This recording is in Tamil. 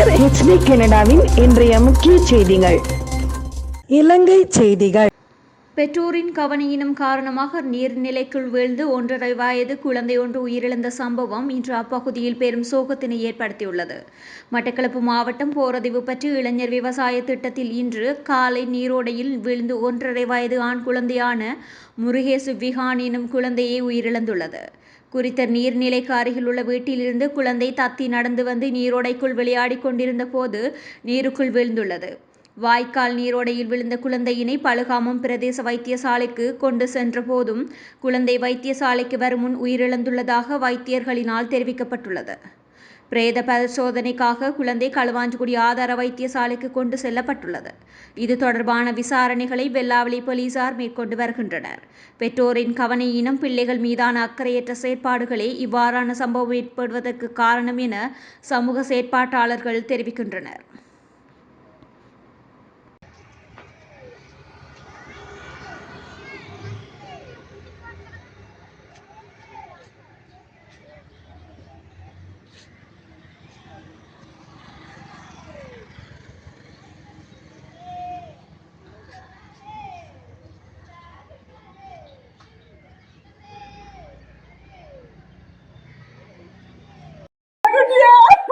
கலைஞர் ஹெச்டி கனடாவின் இன்றைய முக்கிய செய்திகள். இலங்கை செய்திகள். பெற்றோரின் கவனையினம் காரணமாக நீர்நிலைக்குள் வீழ்ந்து ஒன்றரை வயது குழந்தை ஒன்று உயிரிழந்த சம்பவம் இன்று அப்பகுதியில் பெரும் சோகத்தினை ஏற்படுத்தியுள்ளது. மட்டக்களப்பு மாவட்டம் போரதிவு பற்றி இளைஞர் விவசாய திட்டத்தில் இன்று காலை நீரோடையில் வீழ்ந்து ஒன்றரை வயது ஆண் குழந்தையான முருகேசு விஹான் எனும் குழந்தையை உயிரிழந்துள்ளது. குறித்த நீர்நிலைக்கு அருகிலுள்ள வீட்டிலிருந்து குழந்தை தத்தி நடந்து வந்து நீரோடைக்குள் விளையாடி கொண்டிருந்த போது நீருக்குள் வீழ்ந்துள்ளது. வாய்க்கால் நீரோடையில் விழுந்த குழந்தையினை பழுகாமம் பிரதேச வைத்தியசாலைக்கு கொண்டு சென்ற போதும் குழந்தை வைத்தியசாலைக்கு வரும் முன் உயிரிழந்துள்ளதாக வைத்தியர்களினால் தெரிவிக்கப்பட்டுள்ளது. பிரேத பரிசோதனைக்காக குழந்தை களுவாஞ்சிக்குடி ஆதார வைத்தியசாலைக்கு கொண்டு செல்லப்பட்டுள்ளது. இது தொடர்பான விசாரணைகளை வெல்லாவளி போலீசார் மேற்கொண்டு வருகின்றனர். பெற்றோரின் கவனையினம் பிள்ளைகள் மீதான அக்கறையற்ற செயற்பாடுகளே இவ்வாறான சம்பவம் ஏற்படுவதற்கு காரணம் என சமூக செயற்பாட்டாளர்கள் தெரிவிக்கின்றனர்.